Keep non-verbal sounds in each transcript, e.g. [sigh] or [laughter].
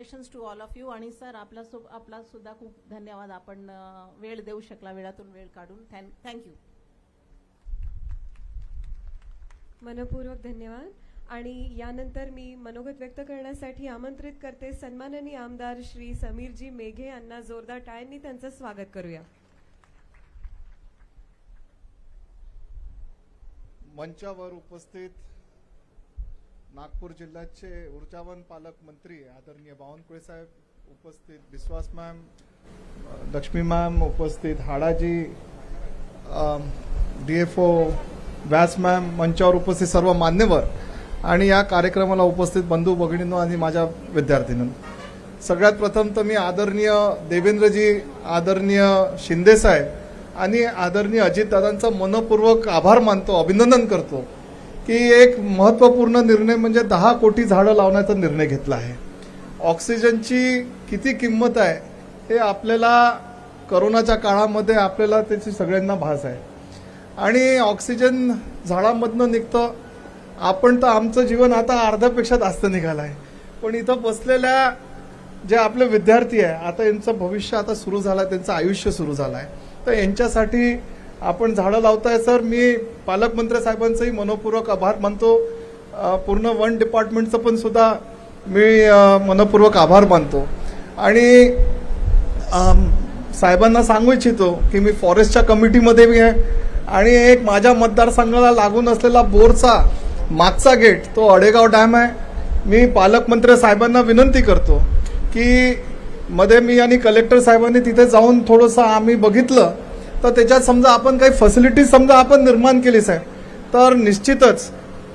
To all of you आणि sir आपला सु आपला सुद्धा खूप धन्यवाद. आपण वेळ देऊ शकला वेळातून वेळ काढून. थँक्यू मनपूर्वक धन्यवाद. आणि यानंतर मी मनोगत व्यक्त करण्यासाठी आमंत्रित करते सन्माननीय आमदार श्री समीरजी मेघे यांना जोरदार टाळ्यांनी त्यांचं स्वागत करूया. मंचावर उपस्थित नागपूर जिल्ह्याचे ऊर्जावन पालकमंत्री आदरणीय बावनकुळे साहेब उपस्थित विश्वास मॅम लक्ष्मी मॅम उपस्थित हाडाजी D F O Vyas ma'am मंचावर उपस्थित सर्व मान्यवर आणि या कार्यक्रमाला उपस्थित बंधू भगिनींनो आणि माझ्या विद्यार्थिनींनो सगळ्यात प्रथम तर मी आदरणीय देवेंद्रजी आदरणीय शिंदेसाहेब आणि आदरणीय अजितदादांचा मनपूर्वक आभार मानतो अभिनंदन करतो. की एक महत्त्वपूर्ण निर्णय म्हणजे दहा कोटी झाडं लावण्याचा निर्णय घेतला आहे. ऑक्सिजनची किती किंमत आहे हे आपल्याला करोनाच्या काळामध्ये आपल्याला त्याची सगळ्यांना भास आहे. आणि ऑक्सिजन झाडामधनं निघतं आपण तर आमचं जीवन आता अर्ध्यापेक्षा जास्त निघालं आहे. पण इथं बसलेल्या जे आपले विद्यार्थी आहे आता यांचं भविष्य आता सुरू झालं आहे त्यांचं आयुष्य सुरू झालं आहे. तर यांच्यासाठी आपण झाडं लावताय सर. मी पालकमंत्री साहेबांचंही मनपूर्वक आभार मानतो. पूर्ण वन डिपार्टमेंटचं पण सुद्धा मी मनपूर्वक आभार मानतो. आणि साहेबांना सांगू इच्छितो की मी फॉरेस्टच्या कमिटीमध्ये मी आहे आणि एक माझ्या मतदारसंघाला लागून असलेला बोरचा मागचा गेट तो अडेगाव डॅम आहे. मी पालकमंत्री साहेबांना विनंती करतो की मध्ये मी आणि कलेक्टर साहेबांनी तिथे जाऊन थोडंसं आम्ही बघितलं तर त्याच्यात समजा आपण काही फॅसिलिटीज समजा आपण निर्माण केली साहेब तर निश्चितच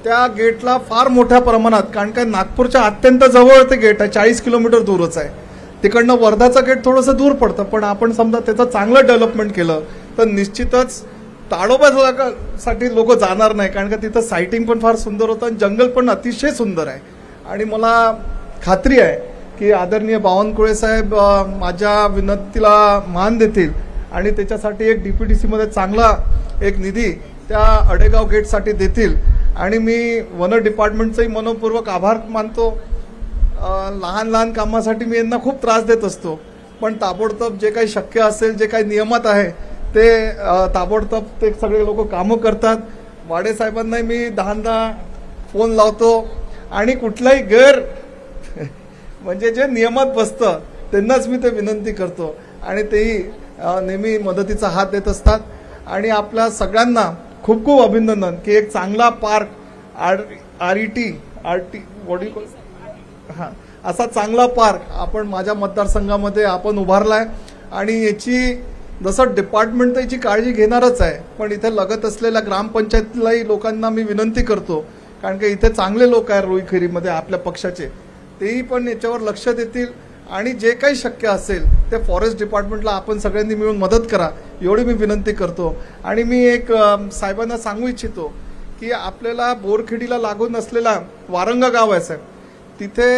त्या गेटला फार मोठ्या प्रमाणात कारण काय नागपूरच्या अत्यंत जवळ ते गेट आहे चाळीस किलोमीटर दूरच आहे. तिकडनं वर्धाचं गेट थोडंसं दूर पडतं पण आपण समजा त्याचं चांगलं डेव्हलपमेंट केलं तर निश्चितच ताडोबासाठी लोक जाणार नाही कारण का तिथं सायटिंग पण फार सुंदर होतं आणि जंगल पण अतिशय सुंदर आहे. आणि मला खात्री आहे की आदरणीय बावनकुळे साहेब माझ्या विनंतीला मान देतील आणि त्याच्यासाठी एक डी पी टी सीमध्ये चांगला एक निधी त्या अडेगाव गेटसाठी देतील. आणि मी वन डिपार्टमेंटचंही मनपूर्वक आभार मानतो. लहान लहान कामासाठी मी यांना खूप त्रास देत असतो. पण ताबडतोब जे काही शक्य असेल जे काही नियमात आहे ते ताबडतोब ते सगळे लोक कामं करतात. वाडेसाहेबांनाही मी दहादा फोन लावतो. आणि कुठलाही गैर [laughs] म्हणजे जे नियमात बसतं त्यांनाच मी ते विनंती करतो. आणि तेही नेहमी मदतीचा हात देत असतात. आणि आपल्या सगळ्यांना खूप खूप अभिनंदन की एक चांगला park R R E T R T body हां असा चांगला पार्क आपण माझ्या मतदारसंघामध्ये आपण उभारला आहे आणि याची जसं डिपार्टमेंट तर याची काळजी घेणारच आहे पण इथे लगत असलेल्या ग्रामपंचायतीलाही लोकांना मी विनंती करतो. कारण की इथे चांगले लोक आहेत रोईखेरीमध्ये आपल्या पक्षाचे. तेही पण याच्यावर लक्ष देतील. आणि जे काही शक्य असेल ते फॉरेस्ट डिपार्टमेंटला आपण सगळ्यांनी मिळून मदत करा एवढी मी विनंती करतो. आणि मी एक साहेबांना सांगू इच्छितो की आपल्याला बोरखेडीला लागून असलेला वारंगा गाव आहे साहेब. तिथे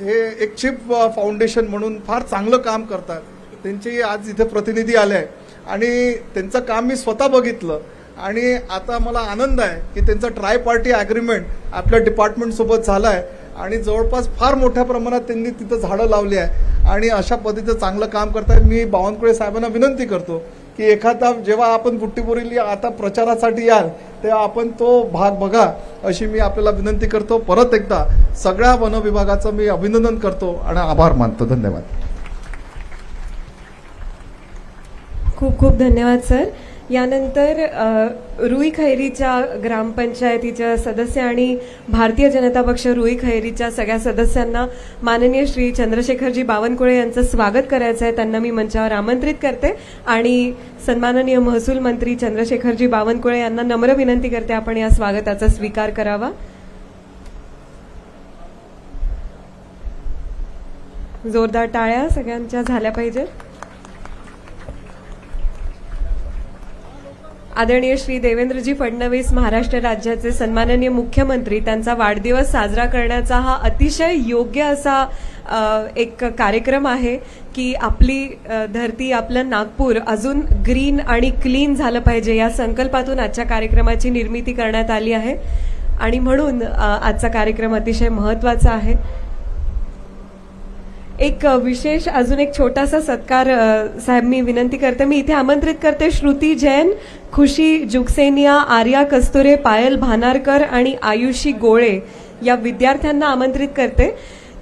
हे एक चिप फाउंडेशन म्हणून फार चांगलं काम करतात. त्यांचे आज इथे प्रतिनिधी आले आहे आणि त्यांचं काम मी स्वतः बघितलं. आणि आता मला आनंद आहे की त्यांचा ट्राय पार्टी ॲग्रीमेंट आपल्या डिपार्टमेंटसोबत झाला आहे. आणि जवळपास फार मोठ्या प्रमाणात त्यांनी तिथं झाडं लावली आहे. आणि अशा पद्धतीचं चांगलं काम करताय मी बावनकुळे साहेबांना विनंती करतो की एखादा जेव्हा आपण बुट्टीपुरीली आता प्रचारासाठी याल तेव्हा आपण तो भाग बघा अशी मी आपल्याला विनंती करतो. परत एकदा सगळ्या वन विभागाचं मी अभिनंदन करतो आणि आभार मानतो. धन्यवाद. खूप खूप धन्यवाद सर. यानंतर रुई खैरीच्या ग्रामपंचायतीच्या सदस्य आणि भारतीय जनता पक्ष रुई खैरीच्या सगळ्या सदस्यांना माननीय श्री चंद्रशेखरजी बावनकुळे यांचं स्वागत करायचं आहे. त्यांना मी मंचावर आमंत्रित करते. आणि सन्माननीय महसूल मंत्री चंद्रशेखरजी बावनकुळे यांना नम्र विनंती करते आपण या स्वागताचा स्वीकार करावा. जोरदार टाळ्या सगळ्यांच्या झाल्या पाहिजेत. आदरणीय श्री देवेंद्रजी फडणवीस महाराष्ट्र राज्याचे सन्माननीय मुख्यमंत्री त्यांचा वाढदिवस साजरा करण्याचा हा अतिशय योग्य असा एक कार्यक्रम आहे की आपली धरती आपलं नागपूर अजून ग्रीन आणि क्लीन झालं पाहिजे या संकल्पातून आजच्या कार्यक्रमाची निर्मिती करण्यात आली आहे. आणि म्हणून आजचा कार्यक्रम अतिशय महत्त्वाचा आहे. एक विशेष अजून एक छोटासा सत्कार साहेब मी विनंती करते. मी इथे आमंत्रित करते श्रुती जैन खुशी जुगसेनिया आर्या कस्तुरे पायल भानारकर आणि आयुषी गोळे या विद्यार्थ्यांना आमंत्रित करते.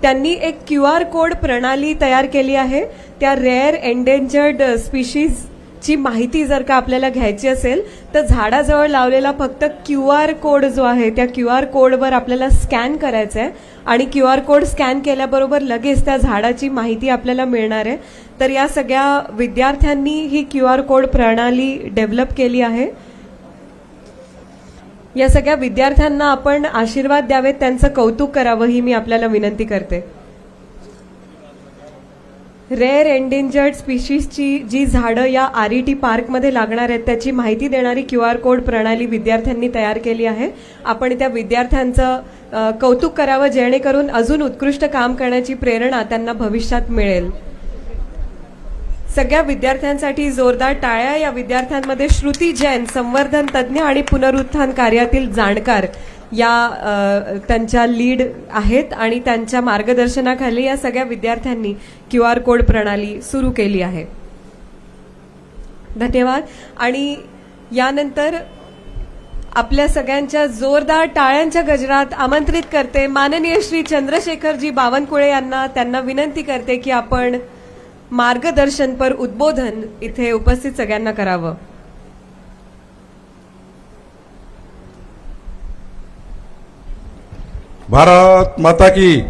त्यांनी एक क्यू आर कोड प्रणाली तयार केली आहे. त्या रेअर एंडेंजर्ड स्पीशीज ची माहिती जर का आपल्याला घ्यायची असेल तर झाडाजवळ लावलेला फक्त क्यू आर कोड जो आहे त्या क्यू आर कोडवर आपल्याला स्कॅन करायचा आहे आणि क्यू आर कोड स्कॅन केल्याबरोबर लगेच त्या झाडाची माहिती आपल्याला मिळणार आहे. तर या सगळ्या विद्यार्थ्यांनी ही क्यू आर कोड प्रणाली डेव्हलप केली आहे. या सगळ्या विद्यार्थ्यांना आपण आशीर्वाद द्यावेत त्यांचं कौतुक करावं ही मी आपल्याला विनंती करते. रेअर एंडेंजर्ड स्पीशीजची जी झाडं या आर ई टी पार्कमध्ये लागणार आहेत त्याची माहिती देणारी क्यू आर कोड प्रणाली विद्यार्थ्यांनी तयार केली आहे. आपण त्या विद्यार्थ्यांचं कौतुक करावं जेणेकरून अजून उत्कृष्ट काम करण्याची प्रेरणा त्यांना भविष्यात मिळेल. सगळ्या विद्यार्थ्यांसाठी जोरदार टाळ्या. या विद्यार्थ्यांमध्ये श्रुती जैन संवर्धन तज्ज्ञ आणि पुनरुत्थान कार्यातील जाणकार. या त्यांच्या लीड आहेत आणि त्यांच्या मार्गदर्शनाखाली या सगळ्या विद्यार्थ्यांनी क्यू आर कोड प्रणाली सुरू केली आहे. धन्यवाद. आणि यानंतर आपल्या सगळ्यांच्या जोरदार टाळ्यांच्या गजरात आमंत्रित करते माननीय श्री चंद्रशेखरजी बावनकुळे यांना. त्यांना विनंती करते की आपण मार्गदर्शनपर उद्बोधन इथे उपस्थित सगळ्यांना करावं. भारत माता की.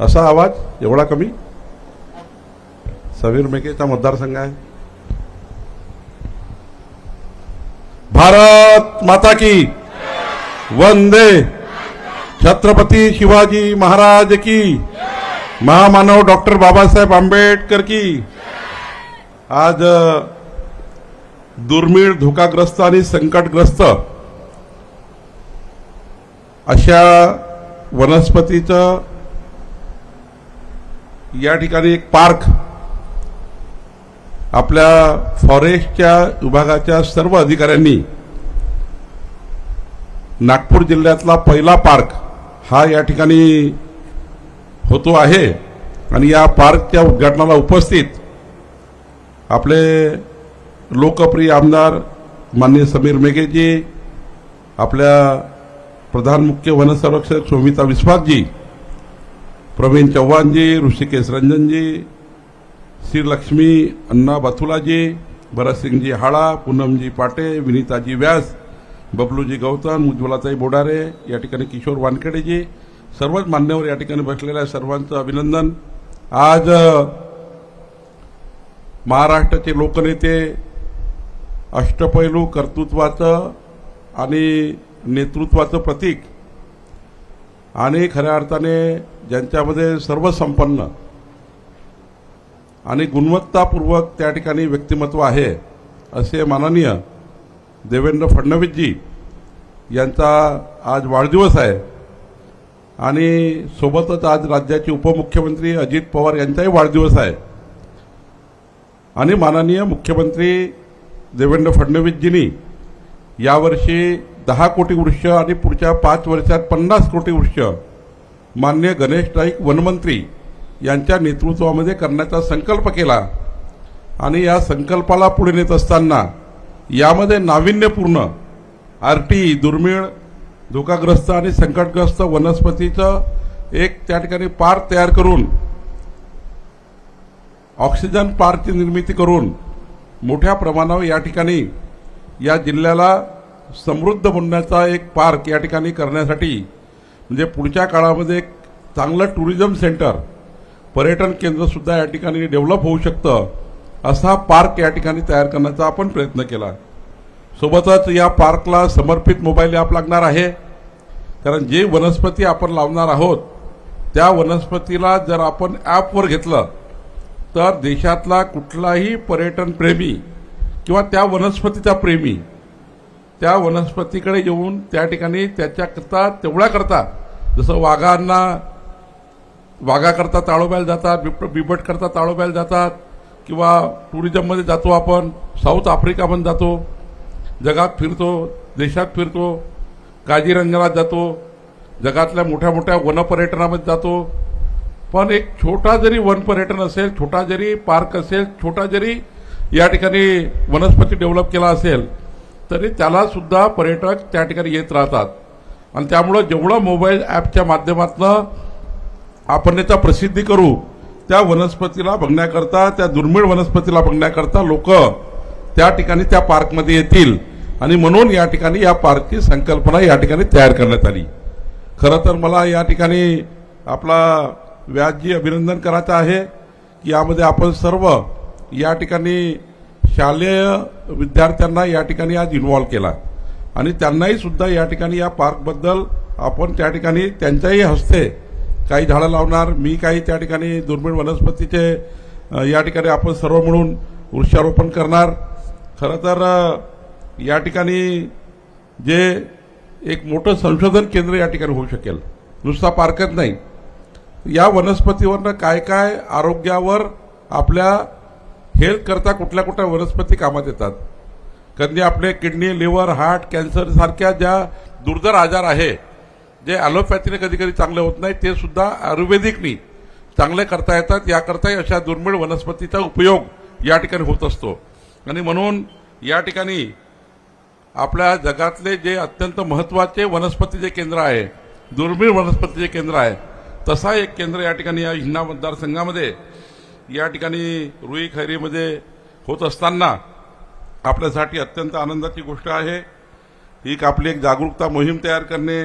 असा आवाज एवढा कमी? समीर मेकेचा मतदारसंघ आहे. भारत माता की. वंदे. छत्रपती शिवाजी महाराज की. महामानव डॉक्टर बाबासाहेब आंबेडकर की. आज दुर्मिळ धोकाग्रस्त आणि संकटग्रस्त अशा वनस्पतीचं या ठिकाणी एक पार्क आपल्या फॉरेस्टच्या विभागाच्या सर्व अधिकाऱ्यांनी नागपूर जिल्ह्यातला पहिला पार्क हा या ठिकाणी होतो आहे. आणि या पार्कच्या उद्घाटनाला उपस्थित आपले लोकप्रिय आमदार माननीय समीर मेघेजी आपल्या प्रधान मुख्य वनसंरक्षक शोभिता विश्वासजी प्रवीण चव्हाणजी ऋषिकेश रंजनजी श्रीलक्ष्मी अण्णा बथुलाजी भरतसिंगजी हाळा पूनमजी पाटे विनीताजी व्यास बबलूजी गौतम उज्ज्वलाताई बोडारे या ठिकाणी किशोर वानखेडेजी सर्वच मान्यवर या ठिकाणी बसलेल्या सर्वांचं अभिनंदन. आज महाराष्ट्राचे लोकनेते अष्टपैलू कर्तृत्वाचं आणि नेतृत्वाचं प्रतीक. आणि खऱ्या अर्थाने ज्यांच्यामध्ये सर्व संपन्न आणि गुणवत्तापूर्वक त्या ठिकाणी व्यक्तिमत्व आहे असे माननीय देवेंद्र फडणवीसजी यांचा आज वाढदिवस आहे. आणि सोबतच आज राज्याचे उपमुख्यमंत्री अजित पवार यांचाही वाढदिवस आहे. आणि माननीय मुख्यमंत्री देवेंद्र फडणवीसजींनी यावर्षी दहा कोटी वृक्ष आणि पुढच्या पाच वर्षात पन्नास कोटी वृक्ष मान्य गणेश नाईक वनमंत्री यांच्या नेतृत्वामध्ये करण्याचा संकल्प केला. आणि या संकल्पाला पुढे नेत असताना यामध्ये नाविन्यपूर्ण आर टी दुर्मिळ धोकाग्रस्त आणि संकटग्रस्त वनस्पतीचं एक त्या ठिकाणी पार्क तयार करून ऑक्सिजन पार्कची निर्मिती करून मोठ्या प्रमाणावर या ठिकाणी या जिल्ह्याला समृद्ध बनण्याचा एक पार्क या ठिकाणी करण्यासाठी म्हणजे पुढच्या काळामध्ये एक चांगलं टुरिझम सेंटर पर्यटन केंद्रसुद्धा या ठिकाणी डेव्हलप होऊ शकतं असा पार्क या ठिकाणी तयार करण्याचा आपण प्रयत्न केला. सोबतच या पार्कला समर्पित मोबाईल ॲप लागणार आहे. कारण जे वनस्पती आपण लावणार आहोत त्या वनस्पतीला जर आपण ॲपवर घेतलं तर देशातला कुठलाही पर्यटन प्रेमी किंवा त्या वनस्पतीचा प्रेमी त्या वनस्पतीकडे येऊन त्या ठिकाणी त्याच्याकरता तेवढ्याकरता जसं वाघांना वाघाकरता ताळोब्याला जातात बिब बिबट करता ताळोब्याला जातात किंवा टुरिझममध्ये जातो आपण साऊथ आफ्रिकामध्ये जातो जगात फिरतो देशात फिरतो काजीरंगाला जातो जगातल्या मोठ्या मोठ्या वनपर्यटनामध्ये जातो. पण एक छोटा जरी वनपर्यटन असेल छोटा जरी पार्क असेल छोटा जरी या ठिकाणी वनस्पती डेव्हलप केला असेल तरी त्याला सुद्धा पर्यटक त्या ठिकाणी येत राहतात. आणि त्यामुळं जेवढं मोबाईल ॲपच्या माध्यमातून आपण त्याचा प्रसिद्धी करू त्या वनस्पतीला बघण्याकरता त्या दुर्मिळ वनस्पतीला बघण्याकरता लोक त्या ठिकाणी त्या पार्कमध्ये येतील. आणि म्हणून या ठिकाणी या पार्कची संकल्पना या ठिकाणी तयार करण्यात आली. खरं तर मला या ठिकाणी आपला व्याजजी अभिनंदन करायचं आहे की यामध्ये आपण सर्व या ठिकाणी शालेय विद्यार्थ्यांना या ठिकाणी आज इन्व्हॉल्व केला. आणि त्यांनाही सुद्धा या ठिकाणी या पार्कबद्दल आपण त्या ठिकाणी त्यांच्याही हस्ते काही झाडं लावणार मी काही त्या ठिकाणी दुर्मिळ वनस्पतीचे या ठिकाणी आपण सर्व मिळून वृक्षारोपण करणार. खरं तर या ठिकाणी जे एक मोठं संशोधन केंद्र या ठिकाणी होऊ शकेल नुसता पार्कच नाही. या वनस्पतीवरनं काय काय आरोग्यावर आपल्या हेल्थ करता कुठल्या कुठल्या वनस्पती कामात येतात. कधी आपले किडनी लिव्हर हार्ट कॅन्सर सारख्या ज्या दुर्धर आजार आहे जे ॲलोपॅथीने कधी कधी चांगले होत नाही ते सुद्धा आयुर्वेदिकनी चांगले करता येतात. याकरताही अशा दुर्मिळ वनस्पतीचा उपयोग या ठिकाणी होत असतो. आणि म्हणून या ठिकाणी आपल्या जगातले जे अत्यंत महत्त्वाचे वनस्पतीचे केंद्र आहे दुर्मिळ वनस्पतीचे केंद्र आहे तसा एक केंद्र या ठिकाणी या हिंगणा मतदारसंघामध्ये या ठिकाणी रुई खैरीमध्ये होत असताना आपल्यासाठी अत्यंत आनंदाची गोष्ट आहे. ही एक आपली एक जागरूकता मोहीम तयार करणे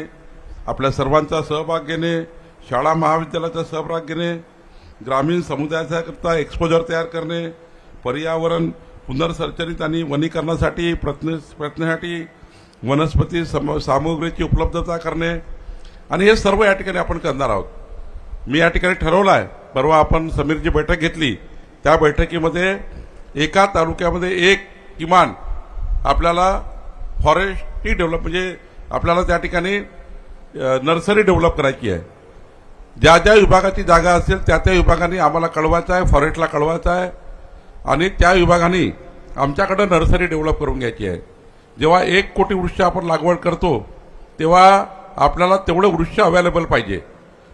आपल्या सर्वांचा सहभाग घेणे शाळा महाविद्यालयाचा सहभाग घेणे ग्रामीण समुदायाच्याकरता एक्सपोजर तयार करणे पर्यावरण पुनर्संचलित आणि वनीकरणासाठी प्रयत्न प्रयत्नासाठी वनस्पती सम सामुग्रीची उपलब्धता करणे आणि हे सर्व या ठिकाणी आपण करणार आहोत. मी या ठिकाणी ठरवलं आहे परवा आपण समीरची बैठक घेतली. त्या बैठकीमध्ये एका तालुक्यामध्ये एक किमान आपल्याला फॉरेस्टची डेव्हलप म्हणजे आपल्याला त्या ठिकाणी नर्सरी डेव्हलप करायची आहे. ज्या ज्या विभागाची जागा असेल त्या त्या विभागाने आम्हाला कळवायचं आहे फॉरेस्टला कळवायचं आहे. आणि त्या विभागाने आमच्याकडं नर्सरी डेव्हलप करून घ्यायची आहे. जेव्हा एक कोटी वृक्ष आपण लागवड करतो तेव्हा आपल्याला तेवढं वृक्ष अवेलेबल पाहिजे.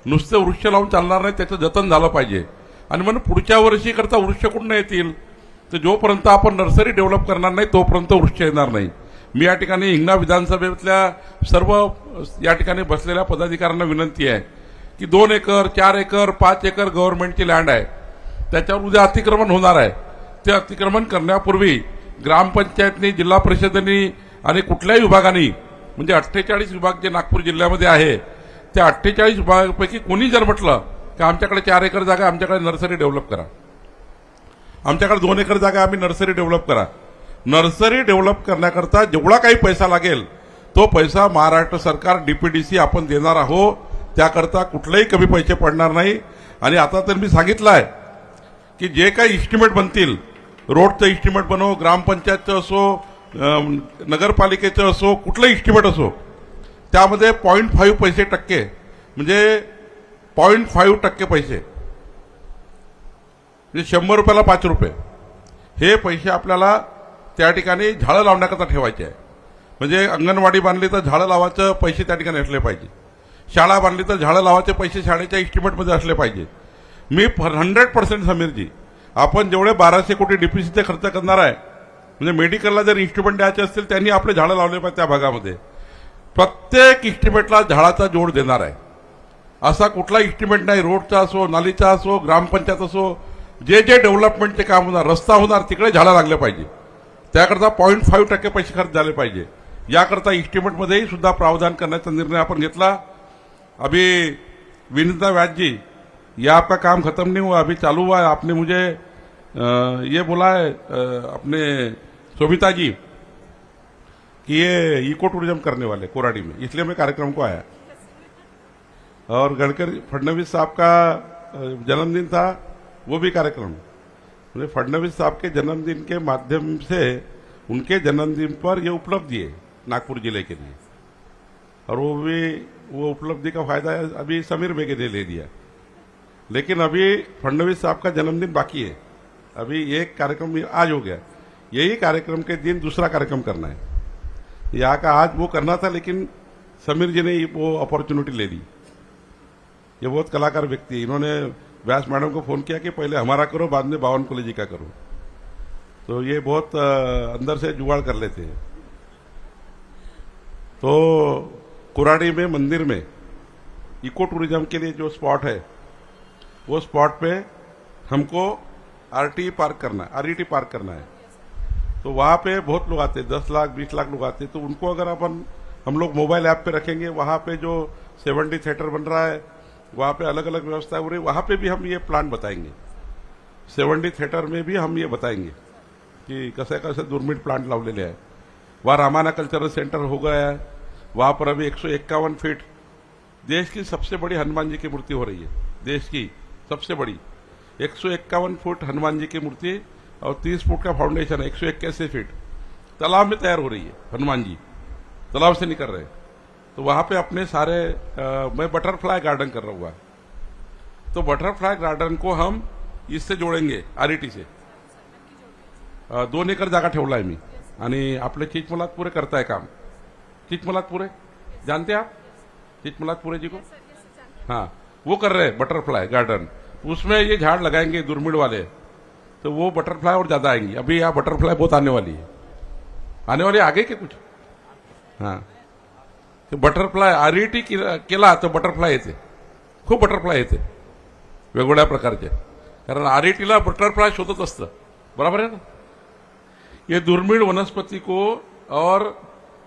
नुसतं वृक्ष लावून चालणार नाही त्याचं जतन झालं पाहिजे. आणि म्हणून पुढच्या वर्षीकरता वृक्ष कुठून येतील? तर जोपर्यंत आपण नर्सरी डेव्हलप करणार नाही तोपर्यंत वृक्ष येणार नाही. मी या ठिकाणी हिंगणा विधानसभेतल्या सर्व या ठिकाणी बसलेल्या पदाधिकाऱ्यांना विनंती आहे की दोन एकर चार एकर पाच एकर गव्हर्नमेंटची लँड आहे. त्याच्यावर उद्या अतिक्रमण होणार आहे. ते अतिक्रमण करण्यापूर्वी ग्रामपंचायतनी जिल्हा परिषदेनी आणि कुठल्याही विभागाने म्हणजे अठ्ठेचाळीस विभाग जे नागपूर जिल्ह्यामध्ये आहे त्या अठ्ठेचाळीस भागापैकी कोणी जर म्हटलं की आमच्याकडे चार एकर जागा आमच्याकडे नर्सरी डेव्हलप करा. आमच्याकडे दोन एकर जागा आम्ही नर्सरी डेव्हलप करा. नर्सरी डेव्हलप करण्याकरता जेवढा काही पैसा लागेल तो पैसा महाराष्ट्र सरकार डीपीडीसी आपण देणार आहोत त्याकरता कुठलेही कमी पैसे पडणार नाही. आणि आता तर मी सांगितलं आहे की जे काही इस्टिमेट बनतील रोडचं इस्टिमेट बनव ग्रामपंचायतचं असो नगरपालिकेचं असो कुठलंही इस्टिमेट असो त्यामध्ये पॉईंट फाईव्ह पैसे टक्के. म्हणजे पॉईंट फाईव्ह टक्के पैसे. म्हणजे शंभर रुपयाला पाच रुपये. हे पैसे आपल्याला त्या ठिकाणी झाडं लावण्याकरता ठेवायचे आहे. म्हणजे अंगणवाडी बांधली तर झाडं लावायचं पैसे त्या ठिकाणी असले पाहिजे. शाळा बांधली तर झाडं लावायचे पैसे शाळेच्या इस्टिमेटमध्ये असले पाहिजे. मी हंड्रेड पर्सेंट समीरजी आपण जेवढे बाराशे कोटी डीपीसीचे खर्च करणार आहे म्हणजे मेडिकलला जर इन्स्ट्रुमेंट द्यायचे असतील त्यांनी आपले झाडं लावले पाहिजे त्या भागामध्ये. प्रत्येक इस्टिमेटला झाडाचा जोड देणार आहे. असा कुठला इस्टिमेट नाही रोडचा असो नालीचा असो ग्रामपंचायत असो जे जे डेव्हलपमेंटचे काम होणार रस्ता होणार तिकडे झाडं लागले पाहिजे. त्याकरता पॉईंट फाईव्ह टक्के पैसे खर्च झाले पाहिजे. याकरता इस्टिमेटमध्येही सुद्धा प्रावधान करण्याचा निर्णय आपण घेतला. अभी विनीता व्यास जी ये आपका काम खत्म नहीं हुआ अभी चालू हुआ है आपने मुझे ये बोला है अ, अपने शोभिता जी कि ये इको टूरिज़्म करने वाले कोराडी में, इसलिए मैं कार्यक्रम को आया। और गडकरी फडणवीस साहब का जन्मदिन था, वो भी कार्यक्रम। मतलब फडणवीस साहब के जन्मदिन के माध्यम से उनके जन्मदिन पर ये उपलब्धि है, नागपुर ज़िले के लिए। और वो भी, वो उपलब्धि का फ़ायदा अभी समीर बेगे ने ले लिया। लेकिन अभी फडणवीस साहब का जन्मदिन बाकी है। अभी एक कार्यक्रम आज हो गया। यही कार्यक्रम के दिन दूसरा कार्यक्रम करना है। यहाँ का आज वो करना था, लेकिन समीर जी ने वो अपॉर्चुनिटी ले ली। ये बहुत कलाकार व्यक्ति है। इन्होंने व्यास मैडम को फ़ोन किया कि पहले हमारा करो, बाद में बावन कोले जी का करो। तो ये बहुत अंदर से जुगाड़ कर लेते हैं। तो कुराड़ी में, मंदिर में, इको टूरिज़्म के लिए जो स्पॉट है, वो स्पॉट पे हमको आरटी पार्क करना आरईटी पार्क करना है। तो वहाँ पे बहुत लोग आते हैं, दस लाख, बीस लाख लोग आते हैं। तो उनको अगर अपन, हम लोग मोबाइल ऐप पे रखेंगे, वहाँ पे जो सेवेंटी थिएटर बन रहा है, वहाँ पे अलग अलग व्यवस्था हो रही है, वहाँ पे भी हम ये प्लान बताएँगे। सेवंटी थिएटर में भी हम ये बताएँगे की कसे कसे दुर्मिळ प्लांट लावलेले आहे। वहाँ रामाना कल्चरल सेंटर हो गया है, वहाँ पर अभी एक फीट देश की सबसे बड़ी हनुमान जी की मूर्ति हो रही है, देश की सबसे बड़ी। एक फुट हनुमान जी की मूर्ति और तीस फुट का फाउंडेशन है एक सौ इक्यासी फीट तालाब में तैयार हो रही है हनुमान जी। तालाब से निकल रहे हैं। तो वहाँ पे अपने सारे अ, मैं बटरफ्लाई गार्डन कर रहा हुआ तो बटरफ्लाई गार्डन को हम इससे जोडेंगे आरईटी से। दोन एकर जागा ठेवला आहे मी। आणि आपले चिचमलातपुरे करताय काम। चिचमलातपुरे जानते आप? चिचमलातपुरे जी को? हाँ। वो कर रहे हैं बटरफ्लाई गार्डन उसमें ये झाड़ लगाएँगे दुर्मिळ वाले। तो वो बटरफ्लाई और ज़्यादा आएँगी। अभी यहाँ बटरफ्लाई बहुत आने वाली है। आने वाली आगे के कुछ? हाँ। ते बटरफ्लाय आरईटी केला तर बटरफ्लाय येते खूप बटरफ्लाय येते वेगवेगळ्या प्रकारचे कारण आरईटीला बटरफ्लाय शोधत असतं। बराबर है ना? ये दुर्मिळ वनस्पति को और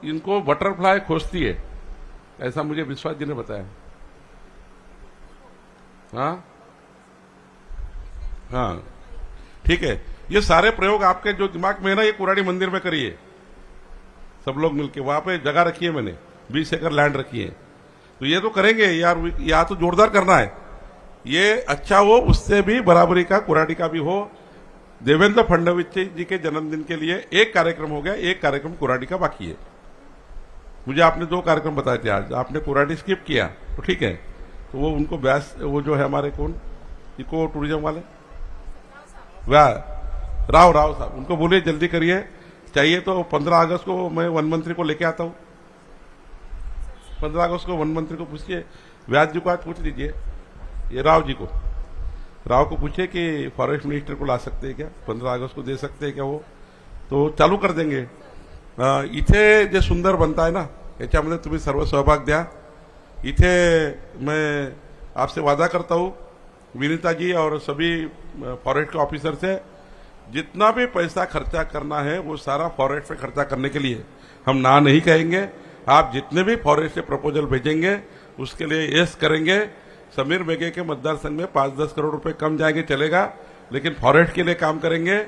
इनको बटरफ्लाई खोजती है। ऐसा मुझे विश्वास जी ने बताया। हाँ? हाँ। ठीक है? ये सारे प्रयोग आपके जो दिमाग में है ना, ये कुराड़ी मंदिर में करिए। सब लोग मिलके वहाँ पे जगह रखी है मैंने, बीस एकड़ लैंड रखी है। तो ये तो करेंगे यार यहाँ तो जोरदार करना है। ये अच्छा हो, उससे भी बराबरी का, कुराड़ी का भी हो। देवेंद्र फडणवीस जी के जन्मदिन के लिए एक कार्यक्रम हो गया, एक कार्यक्रम कुराड़ी का बाकी है। मुझे आपने दो कार्यक्रम बताए थे आज, आपने कुराड़ी स्किप किया तो ठीक है। तो वो उनको ब्यास वो जो है हमारे कौन? इको टूरिज़्म वाले? वाह राव राव साहब, उनको बोलिए, जल्दी करिए। चाहिए तो पंद्रह अगस्त को मैं वन मंत्री को लेके आता हूँ। पंद्रह अगस्त को वन मंत्री को पूछिए। व्यास जी को आज पूछ लीजिए, ये राव जी को। राव को पूछिए कि फॉरेस्ट मिनिस्टर को ला सकते हैं क्या? पंद्रह अगस्त को दे सकते हैं क्या वो? तो चालू कर देंगे। इथे जे सुंदर बनताय ना, याच्यामध्ये तुम्ही सर्व सहभाग द्या। इथे मैं आपसे वादा करता हूँ विनीता जी और सभी फॉरेस्ट के ऑफिसर से, जितना भी पैसा खर्चा करना है, वो सारा फॉरेस्ट पे खर्चा करने के लिए। हम ना नहीं कहेंगे, आप जितने भी फॉरेस्ट से प्रपोजल भेजेंगे, उसके लिए यस करेंगे। समीर बेगे के मतदार संघ में पाँच दस करोड़ रुपए कम जाएँगे, चलेगा, लेकिन फॉरेस्ट के लिए काम करेंगे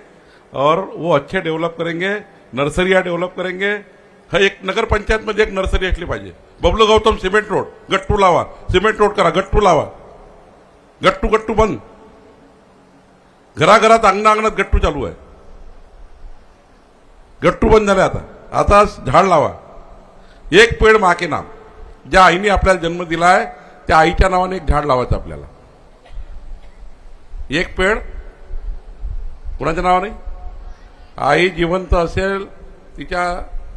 और वो अच्छे डेव्हलप करेंगे, नर्सरिया डेव्हलप करेंगे। हा, एक नगर पंचायत मध्ये एक नर्सरी असली पाहिजे। बबलू गौतम सिमेंट रोड गट्टू लावा। सिमेंट रोड करा, गट्टू लावा। गट्टू गट्टू बंद। घराघरात अंगणा अंगणात गट्टू चालू आहे. गट्टू बंद झाले आता. आता झाड लावा. एक पेड माके नाम. ज्या आईने आपल्याला जन्म दिला आहे त्या आईच्या नावाने एक झाड लावायचं आपल्याला. एक पेड. कुणाच्या नावाने? आई जिवंत असेल तिच्या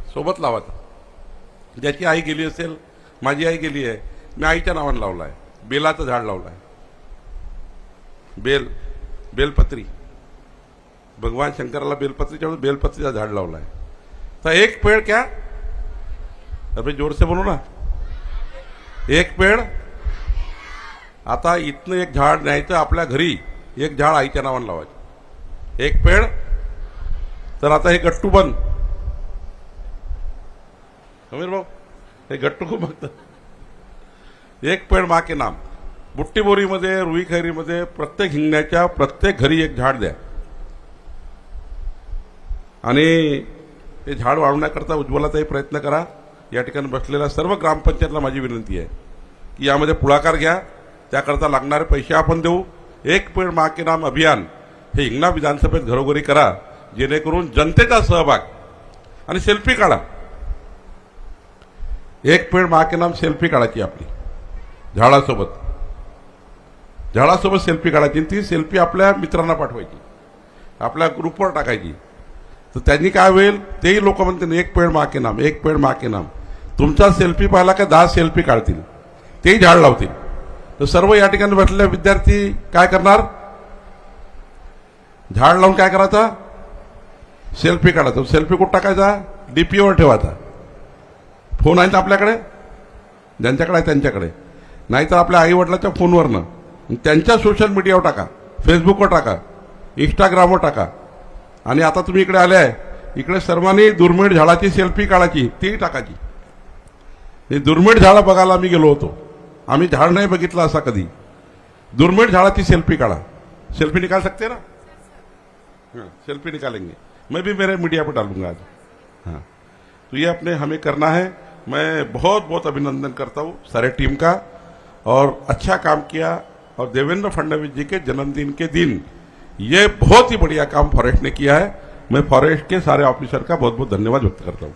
सोबत लावायचं. ज्याची आई गेली असेल माझी आई गेली आहे मी आईच्या नावाने लावलं आहे बेलाचं झाड लावलं आहे बेल. बेलपत्री. भगवान शंकराला बेलपत्रीच्या बेलपत्रीचा झाड लावला आहे तर एक पेड़ क्या? अभी जोर से बोलो ना. एक पेड़ आता इथनं एक झाड न्यायचं आपल्या घरी एक झाड आईच्या नावानं लावायचं. एक पेड़ तर आता हे गट्टू बंद. समीर भाऊ हे गट्टू खूप बघतं एक पेड़ माँ के नाम. बुट्टीबोरीमध्ये रुई खैरीमध्ये प्रत्येक हिंगण्याच्या प्रत्येक घरी एक झाड द्या. आणि ते झाड वाढवण्याकरता उज्ज्वलाचाही प्रयत्न करा. या ठिकाणी बसलेल्या सर्व ग्रामपंचायतला माझी विनंती आहे की यामध्ये पुढाकार घ्या. त्याकरता लागणारे पैसे आपण देऊ. एक पेड मा के नाम अभियान हे हिंगणा विधानसभेत घरोघरी करा. जेणेकरून जनतेचा सहभाग आणि सेल्फी काढा. एक पेड मा के नाम सेल्फी काढायची आपली. झाडासोबत. झाडासोबत सेल्फी काढायची आणि ती सेल्फी आपल्या मित्रांना पाठवायची. आपल्या ग्रुपवर टाकायची. तर त्यांनी काय होईल? तेही लोक म्हणतील एक पेड माके नाम एक पेड माके नाम. तुमचा सेल्फी पाहिला का दहा सेल्फी काढतील. तेही झाड लावतील. तर सर्व या ठिकाणी बसलेले विद्यार्थी काय करणार? झाड लावून काय करायचा? सेल्फी काढायचा सेल्फी कुठं टाकायचा? डीपीवर ठेवायचा. फोन आहे ना आपल्याकडे? ज्यांच्याकडे आहे त्यांच्याकडे. नाहीतर आपल्या आईवडिलाच्या फोनवरनं. त्यांच्या सोशल मीडियावर टाका. फेसबुकवर टाका. इंस्टाग्रामवर टाका. आणि आता तुम्ही इकडे आले आहे. इकडे सर्वांनी दुर्मिळ झाडाची सेल्फी काढायची ती टाकायची. हे दुर्मिळ झाडं बघायला आम्ही गेलो होतो. आम्ही झाड नाही बघितलं असा कधी. दुर्मिळ झाडाची सेल्फी काढा. सेल्फी निकाल सकते ना? हाँ सेल्फी निकालेंगे. मैं भी मेरे मीडिया पर डालूंगा आज. हाँ. तो ये अपने हमें करना है. मैं बहुत बहुत अभिनंदन करता हूँ सारे टीम का और अच्छा काम किया. और देवेंद्र फडणवीस जी के जन्मदिन के दिन ये बहुत ही बढ़िया काम फॉरेस्ट ने किया है। मैं फॉरेस्ट के सारे ऑफिसर का बहुत बहुत धन्यवाद व्यक्त करता हूँ।